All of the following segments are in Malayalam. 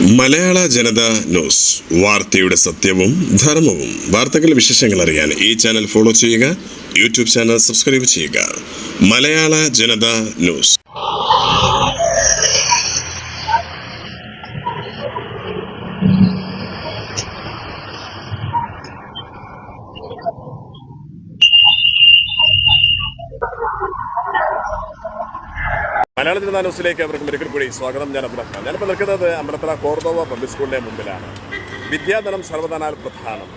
മലയാള ജനത ന്യൂസ്. വാർത്തയുടെ സത്യവും ധർമ്മവും. വാർത്തകളുടെ വിശേഷങ്ങൾ അറിയാൻ ഈ ചാനൽ ഫോളോ ചെയ്യുക യൂട്യൂബ് ചാനൽ സബ്സ്ക്രൈബ് ചെയ്യുക. മലയാള ജനത ന്യൂസ്. മലയാള ജനതാ ന്യൂസിലേക്ക് അവർക്ക് ഒരിക്കൽ കൂടി സ്വാഗതം. ഞാൻ അബ്ദുറഹ്മാൻ ഞാനിപ്പോൾ നിൽക്കുന്നത് അമ്പലത്തറ കോർദോവ പബ്ലിക് സ്കൂളിന്റെ മുമ്പിലാണ്. വിദ്യാധനം സർവധനാൽ പ്രധാനം.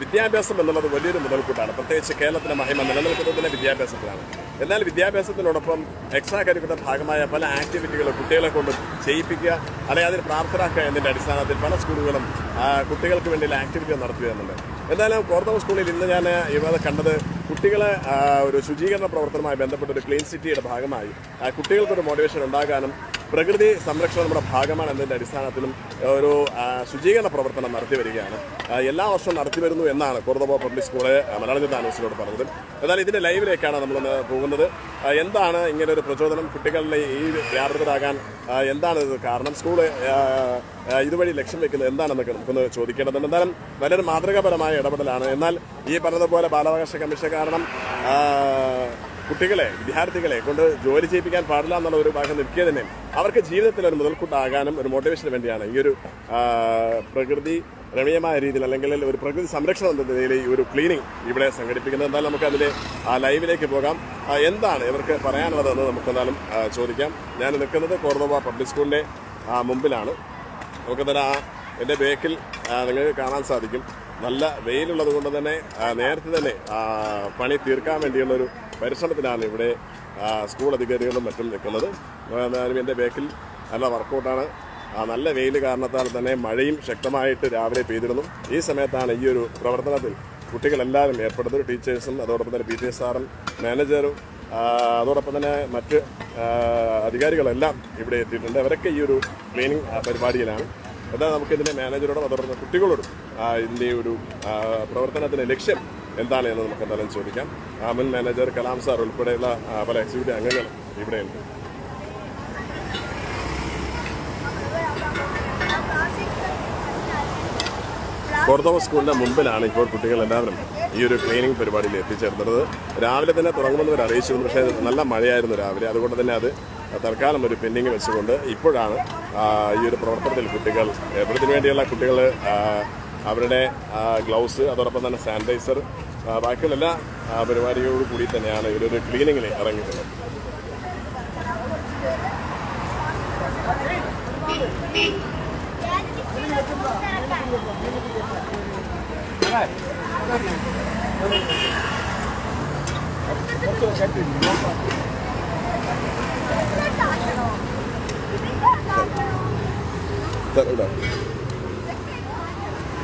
വിദ്യാഭ്യാസം എന്നുള്ളത് വലിയൊരു മുതൽക്കൂട്ടാണ്. പ്രത്യേകിച്ച് കേരളത്തിലെ മഹിമ നിലനിൽക്കുന്നതിന്റെ വിദ്യാഭ്യാസത്തിലാണ്. എന്നാൽ വിദ്യാഭ്യാസത്തിനോടൊപ്പം എക്സ്ട്രാ കരിക്കുലർ ഭാഗമായ പല ആക്ടിവിറ്റികൾ കുട്ടികളെ കൊണ്ട് ചെയ്യിപ്പിക്കുക അല്ലെങ്കിൽ അതിന് പ്രാപ്തരാക്കുക എന്നതിന്റെ അടിസ്ഥാനത്തിൽ പല സ്കൂളുകളും കുട്ടികൾക്ക് വേണ്ടിയുള്ള ആക്ടിവിറ്റികൾ നടത്തി വരുന്നുണ്ട് എന്നാലും കോർദോവ സ്കൂളിൽ ഇന്ന് ഞാൻ ഇവിടെ കണ്ടത് കുട്ടികളെ ഒരു ശുചീകരണ പ്രവർത്തനമായി ബന്ധപ്പെട്ട ഒരു ക്ലീൻ സിറ്റിയുടെ ഭാഗമായി കുട്ടികൾക്കൊരു മോട്ടിവേഷൻ ഉണ്ടാകാനും പ്രകൃതി സംരക്ഷണം നമ്മുടെ ഭാഗമാണ് എന്നതിന്റെ അടിസ്ഥാനത്തിലും ഒരു ശുചീകരണ പ്രവർത്തനം നടത്തി വരികയാണ്. എല്ലാ വർഷവും നടത്തി വരുന്നു എന്നാണ് കുറുതബോ പബ്ലിക് സ്കൂൾ മലയാള ജനതാ ന്യൂസിനോട് പറഞ്ഞത്. എന്നാൽ ഇതിന്റെ ലൈവിലേക്കാണ് നമ്മൾ പോകുന്നത്. എന്താണ് ഇങ്ങനെ ഒരു പ്രചോദനം? കുട്ടികളിലെ ഈ വ്യാപൃതരാകാൻ എന്താണ് ഇത് കാരണം? സ്കൂൾ ഇതുവഴി ലക്ഷ്യം വെക്കുന്നത് എന്താണെന്നൊക്കെ നമുക്കൊന്ന് ചോദിക്കേണ്ടതുണ്ട്. എന്തായാലും വളരെ മാതൃകാപരമായ ഇടപെടലാണ്. എന്നാൽ ഈ പറഞ്ഞതുപോലെ ബാലാവകാശ കമ്മീഷൻ കാരണം കുട്ടികളെ വിദ്യാർത്ഥികളെ കൊണ്ട് ജോലി ചെയ്യിപ്പിക്കാൻ പാടില്ല എന്നുള്ള ഒരു ഭാഗം നിൽക്കുക തന്നെ അവർക്ക് ജീവിതത്തിൽ ഒരു മുതൽക്കൂട്ടാകാനും ഒരു മോട്ടിവേഷന് വേണ്ടിയാണ്. ഈ ഒരു പ്രകൃതി രമണീയമായ രീതിയിൽ അല്ലെങ്കിൽ ഒരു പ്രകൃതി സംരക്ഷണം എന്ന നിലയിൽ ഈ ഒരു ക്ലീനിങ് ഇവിടെ സംഘടിപ്പിക്കുന്നത്. എന്തായാലും നമുക്ക് അതിന്റെ ആ ലൈവിലേക്ക് പോകാം. എന്താണ് ഇവർക്ക് പറയാനുള്ളതെന്ന് നമുക്ക് എന്തായാലും ചോദിക്കാം. ഞാൻ നിൽക്കുന്നത് കോർദോബ പബ്ലിക് സ്കൂളിന്റെ മുമ്പിലാണ്. നമുക്ക് തന്നെ ആ എന്റെ ബേക്കിൽ നിങ്ങൾക്ക് കാണാൻ സാധിക്കും. നല്ല വെയിലുള്ളത് കൊണ്ട് തന്നെ നേരത്തെ തന്നെ പണി തീർക്കാൻ വേണ്ടിയുള്ള ഒരു പരിശ്രമത്തിലാണ് ഇവിടെ സ്കൂൾ അധികാരികളും മറ്റും നിൽക്കുന്നത്. എന്റെ ബേക്കിൽ നല്ല വർക്കൗട്ടാണ്. നല്ല വെയിൽ കാരണത്താൽ തന്നെ മഴയും ശക്തമായിട്ട് രാവിലെ പെയ്തിരുന്നു. ഈ സമയത്താണ് ഈ ഒരു പ്രവർത്തനത്തിൽ കുട്ടികളെല്ലാവരും ഏർപ്പെടുന്നത്. ടീച്ചേഴ്സും അതോടൊപ്പം തന്നെ പി ടി എസ് സാറും മാനേജറും അതോടൊപ്പം തന്നെ മറ്റ് അധികാരികളെല്ലാം ഇവിടെ എത്തിയിട്ടുണ്ട്. അവരൊക്കെ ഈ ഒരു ക്ലീനിങ് പരിപാടിയിലാണ്. എന്നാൽ നമുക്കിതിന്റെ മാനേജറോടും അതോടൊപ്പം കുട്ടികളോടും ഇതിന്റെ ഒരു പ്രവർത്തനത്തിന്റെ ലക്ഷ്യം എന്താണ് എന്ന് നമുക്ക് എന്തായാലും ചോദിക്കാം. ആ, മുൻ മാനേജർ കലാം സാർ ഉൾപ്പെടെയുള്ള പല എക്സിക്യൂട്ടീവ് അംഗങ്ങൾ ഇവിടെയുണ്ട്. കോർദോവ സ്കൂളിന്റെ മുമ്പിലാണ് ഇപ്പോൾ കുട്ടികൾ എല്ലാവരും ഈ ഒരു ക്ലീനിങ് പരിപാടിയിൽ എത്തിച്ചേർന്നത്. രാവിലെ തന്നെ തുടങ്ങുമെന്ന് അവർ അറിയിച്ചിരുന്നു പക്ഷേ നല്ല മഴയായിരുന്നു രാവിലെ. അതുകൊണ്ട് തന്നെ അത് തൽക്കാലം ഒരു പെൻഡിങ് വെച്ചുകൊണ്ട് ഇപ്പോഴാണ് ഈ ഒരു പ്രവർത്തനത്തിൽ കുട്ടികൾ എവിടത്തിന് വേണ്ടിയുള്ള കുട്ടികൾ അവരുടെ ഗ്ലൗസ് അതോടൊപ്പം തന്നെ സാനിറ്റൈസർ ബാക്കിയുള്ള എല്ലാ ആ, പരിപാടികളോട് കൂടി തന്നെയാണ് ഇവരൊരു ക്ലീനിങ്ങിൽ ഇറങ്ങിയിട്ടുള്ളത് Thank ഇവിടെ.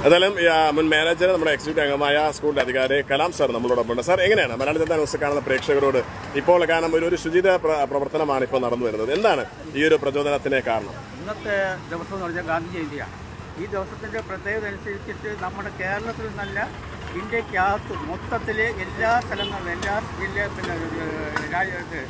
ആ, മുൻ മാനേജർ നമ്മുടെ എക്സിക്യൂട്ടീവ് അംഗമായ സ്കൂളിന്റെ അധികാരി കലാം സാർ നമ്മളോടൊപ്പം ഉണ്ട്. സാർ എങ്ങനെയാണ്? മലയാള ജനതാ ന്യൂസ് കാണുന്ന പ്രേക്ഷകരോട് ഇപ്പോൾ കാരണം ഒരു ഒരു ശുചിത പ്രവർത്തനമാണ് ഇപ്പോൾ നടന്നു വരുന്നത്. എന്താണ് ഈ ഒരു പ്രചോദനത്തിന് കാരണം? ഇന്നത്തെ ദിവസം എന്ന് പറഞ്ഞാൽ ഗാന്ധി ജയന്തിയാണ്. ഈ ദിവസത്തിന്റെ പ്രത്യേകത അനുസരിച്ചിട്ട് നമ്മുടെ കേരളത്തിൽ നല്ല ഇന്ത്യക്കകത്ത് മൊത്തത്തിൽ എല്ലാ സ്ഥലങ്ങളിലും എല്ലാ ജില്ല പിന്നെ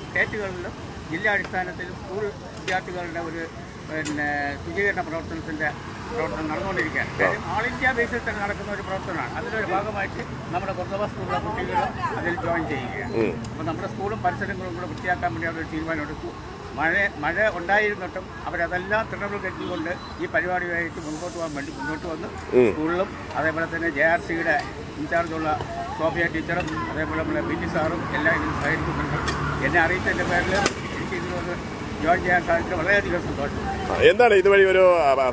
സ്റ്റേറ്റുകളിലും ജില്ലാടിസ്ഥാനത്തിലും സ്കൂൾ വിദ്യാർത്ഥികളുടെ ഒരു പിന്നെ ശുചീകരണ പ്രവർത്തനത്തിന്റെ പ്രവർത്തനം നടന്നുകൊണ്ടിരിക്കുകയാണ്. കാര്യം ഓൾ ഇന്ത്യ ബേസിൽ തന്നെ നടക്കുന്ന ഒരു പ്രവർത്തനമാണ്. അതിലൊരു ഭാഗമായിട്ട് നമ്മുടെ കൊന്തവ സ്കൂളിലെ കുട്ടികളും അതിൽ ജോയിൻ ചെയ്യുകയാണ്. അപ്പോൾ നമ്മുടെ സ്കൂളും പരിസരങ്ങളും കൂടെ വൃത്തിയാക്കാൻ വേണ്ടി അവർ തീരുമാനം എടുത്തു മഴ മഴ ഉണ്ടായിരുന്നിട്ടും അവരതെല്ലാം തൃണമൂൽ കെട്ടിക്കൊണ്ട് ഈ പരിപാടിയായിട്ട് മുൻപോട്ട് പോകാൻ വേണ്ടി മുന്നോട്ട് വന്ന് സ്കൂളിലും അതേപോലെ തന്നെ ജെ ആർ സിയുടെ ഇൻചാർജുള്ള സോഫിയ ടീച്ചറും അതേപോലെ നമ്മുടെ പി ടി സാറും എല്ലാം ഇതിൽ സഹകരിക്കുന്നുണ്ട്. എന്നെ അറിയിച്ചതിന്റെ പേരിൽ എനിക്ക് ഇതിലൊന്ന് ജോയിൻ ചെയ്യാൻ സാധിച്ചത് വളരെയധികം സന്തോഷം. എന്താണ് ഇതുവഴി ഒരു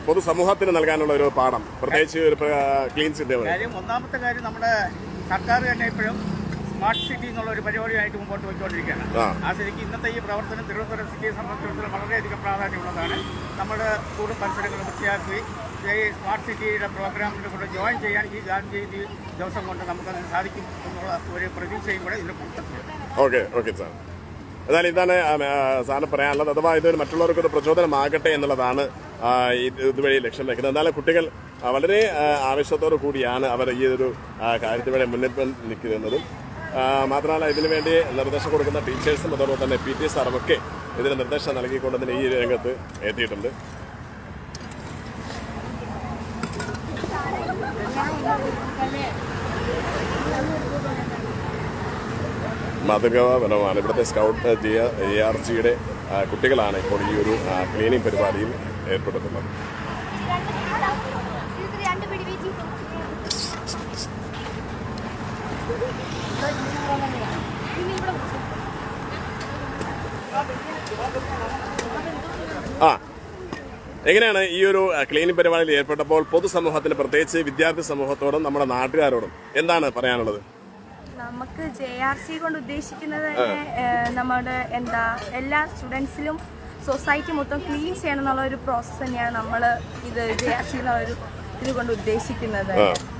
പൊതുസമൂഹത്തിന് നൽകാനുള്ള ഒരു പാഠം? പ്രത്യേകിച്ച് ഒരു ക്ലീൻ സിറ്റി കാര്യം ഒന്നാമത്തെ കാര്യം നമ്മുടെ സർക്കാർ തന്നെ ഇപ്പോഴും സ്മാർട്ട് സിറ്റി എന്നുള്ള ഒരു പരിപാടിയായിട്ട് മുമ്പോട്ട് പോയിക്കൊണ്ടിരിക്കുകയാണ് ആ. സ്ഥിതിക്ക് ഇന്നത്തെ ഈ പ്രവർത്തനം തിരുവനന്തപുരം സിറ്റിയെ സംബന്ധിച്ചിടത്തോളം വളരെയധികം പ്രാധാന്യമുള്ളതാണ് നമ്മുടെ സ്കൂളും പരിസരങ്ങളും വൃത്തിയാക്കി ഈ സ്മാർട്ട് സിറ്റിയുടെ പ്രോഗ്രാമിന്റെ കൂടെ ജോയിൻ ചെയ്യാൻ ഈ ഗാന്ധി ജയന്തി ദിവസം കൊണ്ട് നമുക്കതിന് സാധിക്കും എന്നുള്ള ഒരു പ്രതീക്ഷയും കൂടെ ഇതിൽ കൊടുത്തിട്ടുണ്ട്. Okay okay sir. എന്നാലും ഇതാണ് സാറിന് പറയാനുള്ളത്. അഥവാ ഇതൊരു മറ്റുള്ളവർക്ക് ഒരു പ്രചോദനമാകട്ടെ എന്നുള്ളതാണ് ഇതുവഴി ലക്ഷ്യം വെക്കുന്നത്. എന്നാലും കുട്ടികൾ വളരെ ആവേശത്തോടു കൂടിയാണ് അവർ ഈ ഒരു വേണ്ടി മുന്നിൽ നിൽക്കുന്നതും. മാത്രമല്ല ഇതിനു വേണ്ടി നിർദ്ദേശം കൊടുക്കുന്ന ടീച്ചേഴ്സും അതോടൊപ്പം തന്നെ പി ടി സാറുമൊക്കെ ഇതിന് നിർദ്ദേശം നൽകിക്കൊണ്ട് ഈ രംഗത്ത് എത്തിയിട്ടുണ്ട്. മാതൃകാപരമാണ്. ഇവിടുത്തെ സ്കൗട്ട് ജി ആർ സിയുടെ കുട്ടികളാണ് ഇപ്പോൾ ഈ ഒരു ക്ലീനിങ് പരിപാടിയിൽ ഏർപ്പെടുത്തുന്നത്. ആ എങ്ങനെയാണ് ഈ ഒരു ക്ലീനിങ് പരിപാടിയിൽ ഏർപ്പെട്ടപ്പോൾ പൊതുസമൂഹത്തിന് പ്രത്യേകിച്ച് വിദ്യാർത്ഥി സമൂഹത്തോടും നമ്മുടെ നാട്ടുകാരോടും എന്താണ് പറയാനുള്ളത്? നമുക്ക് ജെ ആർ സി കൊണ്ട് ഉദ്ദേശിക്കുന്നത് തന്നെ നമ്മുടെ എന്താ എല്ലാ സ്റ്റുഡൻസിലും സൊസൈറ്റി മൊത്തം ക്ലീൻ ചെയ്യണം എന്നുള്ള ഒരു പ്രോസസ്സ് തന്നെയാണ് നമ്മൾ ഇത് ജെ ആർ സി എന്നുള്ള ഒരു ഇത് കൊണ്ട് ഉദ്ദേശിക്കുന്നത്.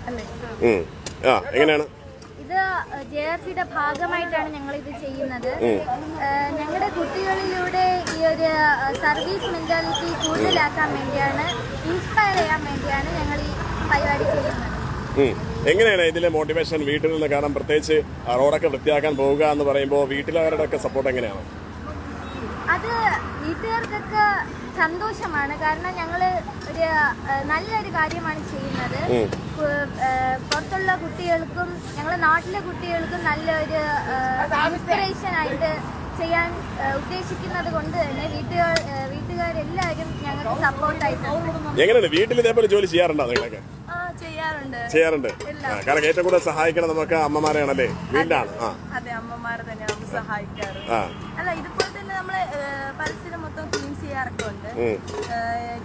അല്ലേ? ആ എങ്ങനെയാണ്? ഇത് ജെ ആർ സിയുടെ ഭാഗമായിട്ടാണ് ഞങ്ങൾ ഇത് ചെയ്യുന്നത് ഞങ്ങളുടെ കുട്ടികളിലൂടെ ഈ ഒരു സർവീസ് മെന്റാലിറ്റി കൂടുതലാക്കാൻ വേണ്ടിയാണ് ഇൻസ്പയർ ചെയ്യാൻ വേണ്ടിയാണ് ഞങ്ങൾ ഈ പരിപാടി ചെയ്യുന്നത്. എങ്ങനെയാണ് ഇതിലെ മോട്ടിവേഷൻ വീട്ടിൽ നിന്ന് കാരണം പ്രത്യേകിച്ച് റോഡൊക്കെ വൃത്തിയാക്കാൻ പോവുക എന്ന് പറയുമ്പോൾ വീട്ടിലുകാരുടെ ഒക്കെ സപ്പോർട്ട് എങ്ങനെയാണ്? അത് വീട്ടുകാർക്കൊക്കെ സന്തോഷമാണ്. കാരണം ഞങ്ങൾ ഒരു നല്ലൊരു കാര്യമാണ് ചെയ്യുന്നത്. പുറത്തുള്ള കുട്ടികൾക്കും ഞങ്ങളുടെ നാട്ടിലെ കുട്ടികൾക്കും നല്ലൊരു ഇൻസ്പിറേഷൻ ആയിട്ട് ചെയ്യാൻ ഉദ്ദേശിക്കുന്നത് കൊണ്ട് തന്നെ വീട്ടുകാർ വീട്ടുകാരെല്ലാവരും ഞങ്ങൾക്ക് സപ്പോർട്ടായിട്ടുണ്ട് എങ്ങനെയാണ്? വീട്ടിൽ ഇതേപോലെ ജോലി ചെയ്യാറുണ്ടോ നിങ്ങളൊക്കെ? ചെയ്യാറുണ്ട്. കാരണം ഏറ്റവും കൂടുതൽ സഹായിക്കണം നമുക്ക് അമ്മമാരെയാണല്ലേ? വീട്ടിലാണ്. ആ. അതെ അമ്മമാരെ തന്നെ നമ്മൾ സഹായിക്കാറ്. ആ. അല്ല ഇതുപോലെ തന്നെ നമ്മൾ പരിസരം മൊത്തം ക്ലീൻ ചെയ്യാറൊക്കെ ഉണ്ട്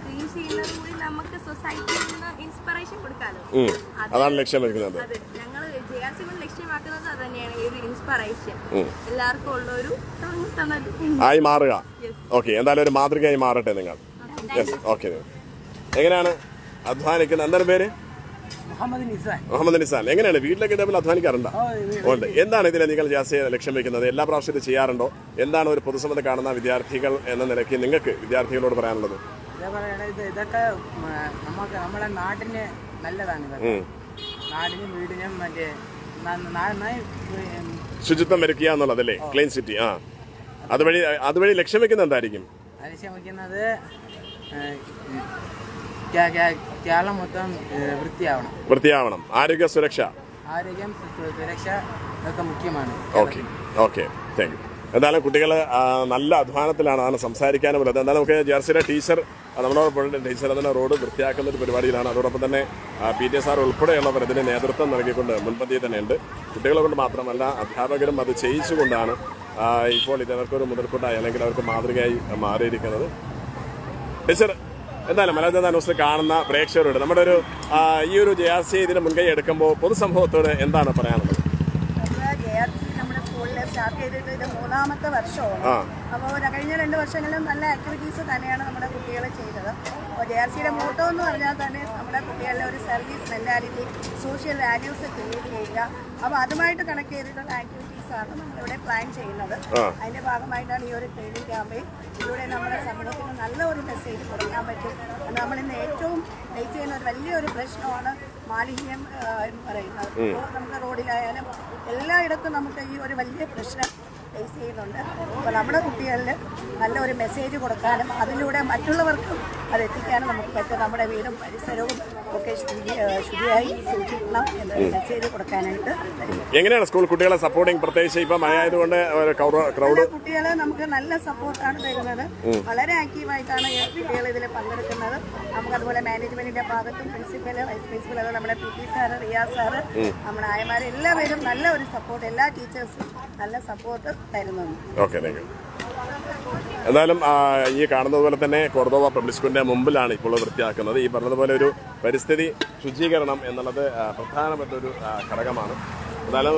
ക്ലീൻ ചെയ്യുന്നത് കൂടി നമുക്ക് സൊസൈറ്റിയിൽ നിന്ന് ഇൻസ്പിറേഷൻ അതാണ് ലക്ഷ്യം വെക്കുന്നത്. ഞങ്ങൾ ലക്ഷ്യമാക്കുന്നത് അത് തന്നെയാണ് ഒരു ഇൻസ്പിറേഷൻ ഉം. എല്ലാവർക്കും ഉള്ള ഒരു തണൽ ആയി മാറുക. ഓക്കെ എന്തായാലും ഒരു മാതൃകയായി മാറട്ടെ നിങ്ങൾ. Yes okay. എങ്ങനെയാണ്? അധ്വാനിക്കുന്നത് എന്താണ് പേര്? മുഹമ്മദ് നിസാൻ. എങ്ങനെയാണ്? വീട്ടിലൊക്കെ ഇതേപോലെ അധ്വാനിക്കാറുണ്ടോ? ഉണ്ട്. എന്താണ് ഇതിനെ നിങ്ങൾ ജാസ്തി ലക്ഷ്യം വെക്കുന്നത്? എല്ലാ പ്രാവശ്യത്തിൽ ഇത് ചെയ്യാറുണ്ടോ? എന്താണ് ഒരു പൊതുസമ്മത കാണുന്ന വിദ്യാർത്ഥികൾ എന്ന നിലയ്ക്ക് നിങ്ങൾക്ക് വിദ്യാർത്ഥികളോട് പറയാനുള്ളത്? ഇതൊക്കെ നമുക്ക് നമ്മുടെ നാടിന് നല്ലതാണ്. നാടിനും വീടിനും മറ്റേ ശുചിത്വം വരുക്കുക എന്നുള്ളതല്ലേ? Clean city. ആ. അതുവഴി അതുവഴി ലക്ഷ്യം വെക്കുന്നത് എന്തായിരിക്കും? ലക്ഷ്യം കേ- കേരളം മൊത്തം വൃത്തിയാവണം. വൃത്തിയാവണം. ആരോഗ്യ സുരക്ഷ. ആരോഗ്യം സുരക്ഷ ഇതൊക്കെ മുഖ്യമാണ് ഓക്കെ. ഓക്കെ. താങ്ക് യു എന്തായാലും കുട്ടികൾ നല്ല അധ്വാനത്തിലാണ് അതാണ് സംസാരിക്കാനും ഉള്ളത്. എന്തായാലും നമുക്ക് ജേർസിയുടെ ടീച്ചർ നമ്മളോടൊപ്പം ടീച്ചർ അതിനെ റോഡ് വൃത്തിയാക്കുന്ന ഒരു പരിപാടിയിലാണ്. അതോടൊപ്പം തന്നെ പി ടി സാർ ഉൾപ്പെടെയുള്ളവർ ഇതിന് നേതൃത്വം നൽകിക്കൊണ്ട് മുൻപന്തിയിൽ തന്നെയുണ്ട്. കുട്ടികളെ കൊണ്ട് മാത്രമല്ല അധ്യാപകരും അത് ചെയ്യിച്ചുകൊണ്ടാണ് ഇപ്പോൾ ഇതവർക്കൊരു മുതൽക്കൂട്ടായി അല്ലെങ്കിൽ അവർക്ക് മാതൃകയായി മാറിയിരിക്കുന്നത്. ടീച്ചർ എന്തായാലും മലയാള ന്യൂസിൽ കാണുന്ന പ്രേക്ഷകരോട് നമ്മുടെ ഒരു ഈ ഒരു ജെ ആർ സി ഇതിന് മുൻകൈ എടുക്കുമ്പോൾ പൊതുസമൂഹത്തോട് എന്താണ് പറയാനുള്ളത്? സ്റ്റാർട്ട് ചെയ്തിട്ട് ഇത് മൂന്നാമത്തെ വർഷമാണ്. അപ്പോൾ കഴിഞ്ഞ രണ്ട് വർഷങ്ങളിലും നല്ല ആക്ടിവിറ്റീസ് തന്നെയാണ് നമ്മുടെ കുട്ടികൾ ചെയ്തത്. അപ്പോൾ ജെ ആർ സിയുടെ മോട്ടോ എന്ന് പറഞ്ഞാൽ തന്നെ നമ്മുടെ കുട്ടികളിലെ ഒരു service mentality social values create ചെയ്യുക. അപ്പോൾ അതുമായിട്ട് കണക്ട് ചെയ്തിട്ടുള്ള ആക്ടിവിറ്റീസ് നമ്മളിവിടെ പ്ലാൻ ചെയ്യുന്നത്. അതിന്റെ അതിന്റെ ഭാഗമായിട്ടാണ് ഈ ഒരു ട്രെയിനിങ് ക്യാമ്പയിൻ ഇതിലൂടെ നമ്മുടെ സമൂഹത്തിന് നല്ല ഒരു മെസ്സേജ് കൊടുക്കാൻ പറ്റും. നമ്മളിന്ന് ഏറ്റവും ഫേസ് ചെയ്യുന്ന ഒരു വലിയൊരു പ്രശ്നമാണ് മാലിന്യം എന്ന് പറയുന്നത്. നമ്മുടെ റോഡിലായാലും എല്ലായിടത്തും നമുക്ക് ഈ ഒരു വലിയ പ്രശ്നം ഫേസ് ചെയ്യുന്നുണ്ട്. അപ്പോൾ നമ്മുടെ കുട്ടികളിൽ നല്ല ഒരു മെസ്സേജ് കൊടുക്കാനും അതിലൂടെ മറ്റുള്ളവർക്കും അത് എത്തിക്കാനും നമുക്ക് പറ്റും. നമ്മുടെ വീടും പരിസരവും ഒക്കെ ശുചി ആ, ശുചിയായി സൂക്ഷിക്കണം എന്നൊരു മെസ്സേജ് കൊടുക്കാനായിട്ട് എങ്ങനെയാണ് സ്കൂൾ കുട്ടികളെ സപ്പോർട്ടിങ് പ്രത്യേകിച്ച് ഇപ്പം മഴ ആയതുകൊണ്ട് ക്രൗഡ് കുട്ടികളെ നമുക്ക് നല്ല സപ്പോർട്ടാണ് തരുന്നത്. വളരെ ആക്റ്റീവായിട്ടാണ് കുട്ടികൾ ഇതിൽ പങ്കെടുക്കുന്നത്. നമുക്ക് അതുപോലെ മാനേജ്മെന്റിന്റെ ഭാഗത്തും പ്രിൻസിപ്പൽ വൈസ് പ്രിൻസിപ്പൽ അതുപോലെ നമ്മുടെ P T sir Riyas sir നമ്മുടെ ആയമാർ എല്ലാവരും നല്ല ഒരു സപ്പോർട്ട് എല്ലാ ടീച്ചേഴ്സും നല്ല സപ്പോർട്ട് തരുന്നുണ്ട്. ഓക്കെ താങ്ക് യു എന്തായാലും ആ, ഈ കാണുന്നത് പോലെ തന്നെ കോർദോവ പബ്ലിക് സ്കൂളിന്റെ മുമ്പിലാണ് ഇപ്പോൾ വൃത്തിയാക്കുന്നത്. ഈ പറഞ്ഞതുപോലെ ഒരു പരിസ്ഥിതി ശുചീകരണം എന്നുള്ളത് പ്രധാനപ്പെട്ട ഒരു ഘടകമാണ്. എന്നാലും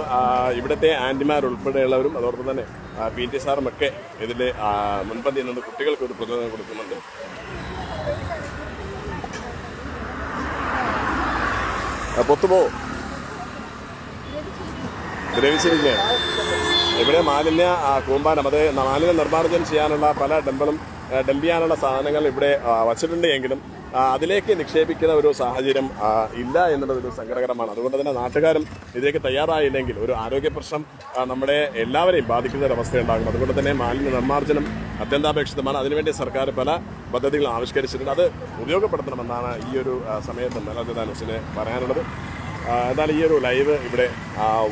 ഇവിടുത്തെ ആന്റിമാർ ഉൾപ്പെടെയുള്ളവരും അതോടൊപ്പം തന്നെ പി ടി സാറും ഒക്കെ ഇതിൽ മുൻപന്തിയിൽ നിന്ന് കുട്ടികൾക്ക് ഒരു പ്രചോദനം കൊടുക്കുന്നുണ്ട്. പൊത്തുപോ. ദ്രവിച്ചിരിക്കുകയാണ് ഇവിടെ മാലിന്യ കൂമ്പാരം അത് മാലിന്യ നിർമ്മാർജനം ചെയ്യാനുള്ള പല ആ, ഡംപ് ചെയ്യാനുള്ള സാധനങ്ങൾ ഇവിടെ വച്ചിട്ടുണ്ട് എങ്കിലും അതിലേക്ക് നിക്ഷേപിക്കുന്ന ഒരു സാഹചര്യം ഇല്ല എന്നുള്ളത് ഒരു സങ്കടകരമാണ്. അതുകൊണ്ട് തന്നെ നാട്ടുകാരും ഇതിലേക്ക് തയ്യാറായില്ലെങ്കിൽ ഒരു ആരോഗ്യ പ്രശ്നം നമ്മുടെ എല്ലാവരെയും ബാധിക്കുന്ന ഒരു അവസ്ഥയുണ്ടാകും. അതുകൊണ്ട് തന്നെ മാലിന്യ നിർമ്മാർജനം അത്യന്താപേക്ഷിതമാണ്. അതിനുവേണ്ടി സർക്കാർ പല പദ്ധതികളും ആവിഷ്കരിച്ചിട്ടുണ്ട്. അത് ഉപയോഗപ്പെടുത്തണമെന്നാണ് ഈ ഒരു സമയത്ത് മെലജ ന്യൂസിന് പറയാനുള്ളത്. ആ, എന്തായാലും ഈ ഒരു ലൈവ് ഇവിടെ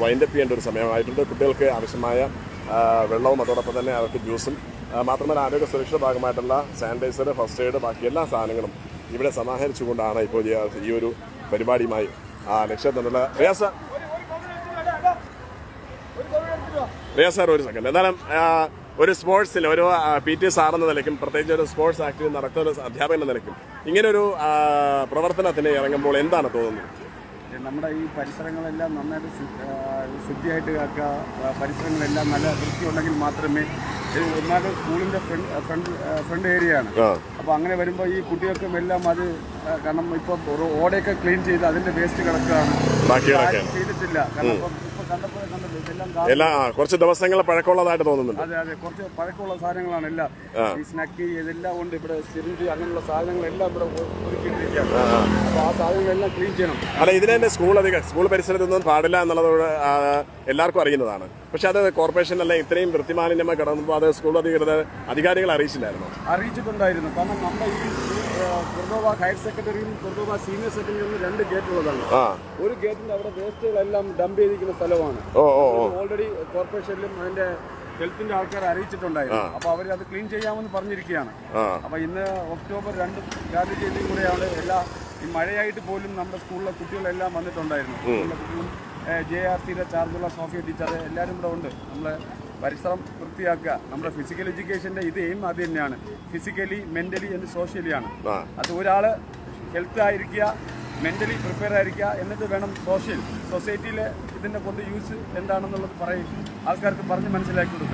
വൈൻഡപ്പ് ചെയ്യേണ്ട ഒരു സമയമായിട്ടുണ്ട്. കുട്ടികൾക്ക് ആവശ്യമായ വെള്ളവും അതോടൊപ്പം തന്നെ അവർക്ക് ജ്യൂസും മാത്രമല്ല ആരോഗ്യ സുരക്ഷയുടെ ഭാഗമായിട്ടുള്ള സാനിറ്റൈസർ ഫസ്റ്റ് എയ്ഡ് ബാക്കി എല്ലാ സാധനങ്ങളും ഇവിടെ സമാഹരിച്ചുകൊണ്ടാണ് ഇപ്പോൾ ഈ- ഒരു പരിപാടിയുമായി ആ ലക്ഷ്യത്തിനുള്ള റിയാസ റിയാസ് സാർ ഒരു സെക്കൻഡ് എന്നാലും ഒരു സ്പോർട്സിൽ ഒരു പി ടി സാർ എന്ന നിലയ്ക്കും പ്രത്യേകിച്ച് ഒരു സ്പോർട്സ് ആക്ടിവിറ്റി നടക്കുന്ന ഒരു അധ്യാപകൻ എന്ന നിലയ്ക്കും ഇങ്ങനൊരു പ്രവർത്തനത്തിന് ഇറങ്ങുമ്പോൾ എന്താണ് തോന്നുന്നത്? നമ്മുടെ ഈ പരിസരങ്ങളെല്ലാം നന്നായിട്ട് ശുദ്ധിയായിട്ട് കാക്കുക പരിസരങ്ങളെല്ലാം നല്ല വൃത്തിയുണ്ടെങ്കിൽ മാത്രമേ എന്നാലും സ്കൂളിന്റെ ഫ്രണ്ട് ഫ്രണ്ട് ഫ്രണ്ട് ഏരിയ ആണ് അപ്പോൾ അങ്ങനെ വരുമ്പോൾ ഈ കുട്ടികൾക്കും എല്ലാം അത് കാരണം ഇപ്പോൾ ഒരു ഓടയൊക്കെ ക്ലീൻ ചെയ്ത് അതിന്റെ വേസ്റ്റ് കിടക്കുകയാണ്. ചെയ്തിട്ടില്ല. കാരണം എല്ലാ കുറച്ച് ദിവസങ്ങൾ പഴക്കമുള്ളതായിട്ട് തോന്നുന്നുണ്ട്. അതെ അതെ കുറച്ച് പഴക്കമുള്ള സാധനങ്ങളാണ് എല്ലാം ഈ സ്നാക്ക് ഇതെല്ലാം ഉണ്ട് ഇവിടെ സിറിഞ്ച് അങ്ങനെയുള്ള സാധനങ്ങളെല്ലാം ഇവിടെ ഒരുക്കിയിട്ടിരിക്കുകയാണ്. അപ്പോൾ ആ. സാധനങ്ങളെല്ലാം ക്ലീൻ ചെയ്യണം. അല്ല ഇതിനെ തന്നെ സ്കൂൾ അധികം സ്കൂൾ പരിസരത്തൊന്നും പാടില്ല എന്നുള്ളത് എല്ലാവർക്കും അറിയുന്നതാണ്. പക്ഷെ അത് കോർപ്പറേഷൻ അല്ല ഇത്രയും വൃത്തിമാലിന്യമായി കിടന്നപ്പോൾ അത് സ്കൂൾ അധികൃതർ അധികാരികൾ അറിയിച്ചില്ലായിരുന്നു. അറിയിച്ചിട്ടുണ്ടായിരുന്നു. കാരണം നമ്മുടെ ഈ കുർദോവ ഹയർ സെക്കൻഡറിയും കുർദോവ സീനിയർ സെക്കൻഡറിയും രണ്ട് ഗേറ്റ് ഉള്ളതാണ് ഒരു ഗേറ്റിന്റെ അവിടെ വേസ്റ്റുകളെല്ലാം ഡംപ് ചെയ്തിരിക്കുന്ന സ്ഥലമാണ്. ഓൾറെഡി കോർപ്പറേഷനിലും അതിന്റെ ഹെൽത്തിന്റെ ആൾക്കാർ അറിയിച്ചിട്ടുണ്ടായിരുന്നു. അപ്പൊ അവർ അത് ക്ലീൻ ചെയ്യാമെന്ന് പറഞ്ഞിരിക്കുകയാണ്. അപ്പൊ ഇന്ന് ഒക്ടോബർ രണ്ട് ഗാന്ധി ജയന്തിയും കൂടെയാണ് എല്ലാ ഈ മഴയായിട്ട് പോലും നമ്മുടെ സ്കൂളിലെ കുട്ടികളെല്ലാം വന്നിട്ടുണ്ടായിരുന്നു. ജെ ആർ സിയുടെ ചാർജുള്ള സോഫിയ ടീച്ചർ എല്ലാവരും കൂടെ ഉണ്ട്. നമ്മളെ പരിസരം വൃത്തിയാക്കുക നമ്മുടെ ഫിസിക്കൽ എഡ്യൂക്കേഷന്റെ ഇത് എയിം അത് തന്നെയാണ്. ഫിസിക്കലി മെന്റലി ആൻഡ് സോഷ്യലിയാണ് അത് ഒരാൾ ഹെൽത്ത് ആയിരിക്കുക മെന്റലി പ്രിപ്പയർ ആയിരിക്കുക എന്നിട്ട് വേണം സോഷ്യൽ സൊസൈറ്റിയിലെ ഇതിനെ കൊണ്ട് യൂസ് എന്താണെന്നുള്ളത് പറയും. ആൾക്കാർക്ക് പറഞ്ഞ് മനസ്സിലാക്കി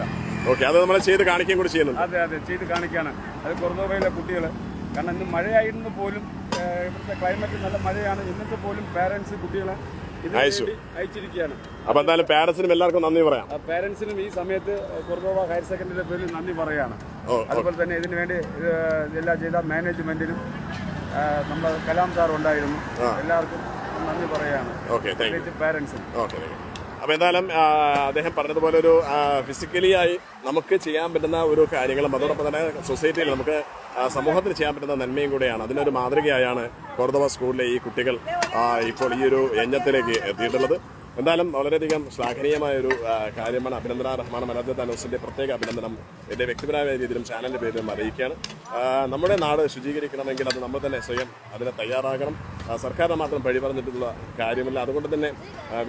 ഓക്കെ അത് നമ്മൾ ചെയ്ത് കാണിക്കുകയും കൂടി അതെ അതെ ചെയ്ത് കാണിക്കുകയാണ്. അത് കൊർദോവയിലെ കുട്ടികൾ കാരണം ഇന്ന് മഴയായിരുന്നു പോലും ഇവിടുത്തെ ക്ലൈമറ്റ് നല്ല മഴയാണ്. എന്നിട്ട് പോലും പേരൻസ് കുട്ടികളെ അയച്ചിരിക്കുകയാണ്. അപ്പൊ എന്തായാലും പാരന്റ്സിനും എല്ലാവർക്കും നന്ദി പറയാം. പാരന്റ്സിനും ഈ സമയത്ത് കൊർദോവ ഹയർ സെക്കൻഡറിയുടെ പേരിൽ നന്ദി പറയുകയാണ്. അതുപോലെ തന്നെ ഇതിനു വേണ്ടി എല്ലാം ചെയ്ത മാനേജ്മെന്റിനും നമ്മുടെ കലാം സാർ ഉണ്ടായിരുന്നു. എല്ലാവർക്കും നന്ദി പറയുകയാണ്. പാരന്റ്സിനും പ്രത്യേകിച്ച് അപ്പോൾ എന്തായാലും അദ്ദേഹം പറഞ്ഞതുപോലെ ഒരു ഫിസിക്കലി ആയി നമുക്ക് ചെയ്യാൻ പറ്റുന്ന ഒരു കാര്യങ്ങളും അതോടൊപ്പം തന്നെ സൊസൈറ്റിയിൽ നമുക്ക് സമൂഹത്തിന് ചെയ്യാൻ പറ്റുന്ന നന്മയും കൂടെയാണ്. അതിനൊരു മാതൃകയായാണ് കോർദവ സ്കൂളിലെ ഈ കുട്ടികൾ ഇപ്പോൾ ഈ ഒരു യജ്ഞത്തിലേക്ക് എത്തിയിട്ടുള്ളത്. എന്തായാലും വളരെയധികം ശ്ലാഘനീയമായ ഒരു കാര്യമാണ് അഭിനന്ദന റഹ്മാൻ മലയാള താനൂസിന്റെ പ്രത്യേക അഭിനന്ദനം എന്റെ വ്യക്തിപരമായ രീതിയിലും ചാനലിന്റെ പേരിലും അറിയിക്കുകയാണ്. നമ്മുടെ നാട് ശുചീകരിക്കണമെങ്കിൽ അത് നമ്മൾ തന്നെ സ്വയം അതിനെ തയ്യാറാകണം. സർക്കാരിനെ മാത്രം വഴി പറഞ്ഞിട്ടുള്ള കാര്യമില്ല. അതുകൊണ്ട് തന്നെ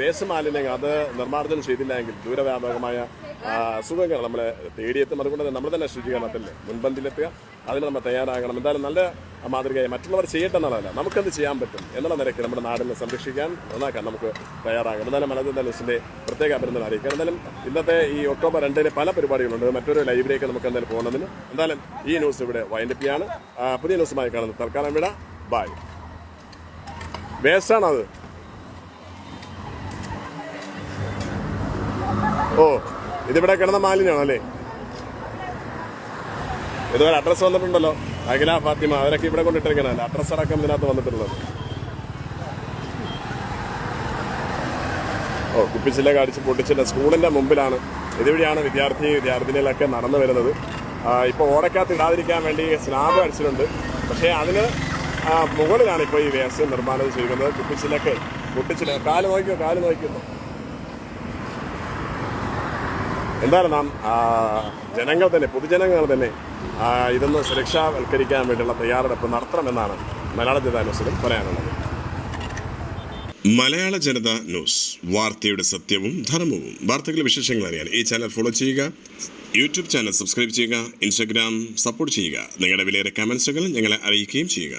വേസ്റ്റ് മാലിന്യങ്ങൾ അത് നിർമ്മാർജനം ചെയ്തില്ല എങ്കിൽ ദൂരവ്യാപകമായ അസുഖങ്ങൾ നമ്മളെ തേടിയെത്തും. അതുകൊണ്ട് തന്നെ നമ്മൾ തന്നെ ശുചീകരണത്തിൽ മുൻപന്തിയിലെത്തുക. അതിന് നമ്മൾ തയ്യാറാകണം. എന്തായാലും നല്ല മാതൃകയായി മറ്റുള്ളവർ ചെയ്യട്ടെ എന്നുള്ളതല്ല. നമുക്കെന്ത് ചെയ്യാൻ പറ്റും എന്നുള്ള നിരക്ക് നമ്മുടെ നാടിനെ സംരക്ഷിക്കാൻ നന്നാക്കാൻ നമുക്ക് തയ്യാറാകണം. എന്തായാലും മനസ്സിൽ ന്യൂസിന്റെ പ്രത്യേക അഭിനന്ദനം അറിയിക്കാം. എന്തായാലും ഇന്നത്തെ ഈ ഒക്ടോബർ രണ്ടിന് പല പരിപാടികളുണ്ട്. മറ്റൊരു ലൈബ്രറിയൊക്കെ നമുക്ക് എന്തായാലും പോകുന്നതിന്. എന്തായാലും ഈ ന്യൂസ് ഇവിടെ വൈൻഡപ്പ് ചെയ്യാണ്. ആ, പുതിയ ന്യൂസുമായി കാണുന്നത്. തൽക്കാലം വിട ബായ് വേസ്റ്റാണത്. ഓ. ഇതിവിടെ കിടന്ന മാലിന്യാണോ അല്ലേ? ഇതുവരെ അഡ്രസ്സ് വന്നിട്ടുണ്ടല്ലോ. അഖില ഫാത്തിമ അവരൊക്കെ ഇവിടെ കൊണ്ടിട്ടിരിക്കണല്ലോ അഡ്രസ്സ് അടക്കം ഇതിനകത്ത് വന്നിട്ടുള്ളത്. ഓ കുപ്പിച്ചില്ല കാടിച്ച് പൊട്ടിച്ചില്ല. സ്കൂളിന്റെ മുമ്പിലാണ്. ഇതുവഴിയാണ് വിദ്യാർത്ഥി വിദ്യാർത്ഥിനികളൊക്കെ നടന്നു വരുന്നത്. ഇപ്പോൾ ഓടക്കകത്ത് ഇടാതിരിക്കാൻ വേണ്ടി സ്ലാബ് അടിച്ചിട്ടുണ്ട്. പക്ഷേ അതിന് മുകളിലാണ് ഇപ്പോൾ ഈ വേസ്റ്റ് നിർമ്മാണം ചെയ്യുന്നത്. കുപ്പിച്ചിലൊക്കെ പൊട്ടിച്ചില്ല. കാൽ നോക്കിയോ കാൽ നോക്കിയോ എന്തായാലും നാം ജനങ്ങൾ തന്നെ പൊതുജനങ്ങൾ തന്നെ ഇതൊന്ന് സുരക്ഷാവൽക്കരിക്കാൻ വേണ്ടിയുള്ള തയ്യാറെടുപ്പ് നടത്തണമെന്നാണ് മലയാള ജനതാ ന്യൂസിലും പറയാനുള്ളത്. മലയാള ജനത ന്യൂസ് വാർത്തയുടെ സത്യവും ധർമ്മവും. വാർത്തകളുടെ വിശേഷങ്ങൾ അറിയാൻ ഈ ചാനൽ ഫോളോ ചെയ്യുക യൂട്യൂബ് ചാനൽ സബ്സ്ക്രൈബ് ചെയ്യുക ഇൻസ്റ്റഗ്രാം സപ്പോർട്ട് ചെയ്യുക. നിങ്ങളുടെ വിലയേറെ കമൻസുകൾ ഞങ്ങളെ അറിയിക്കുകയും ചെയ്യുക.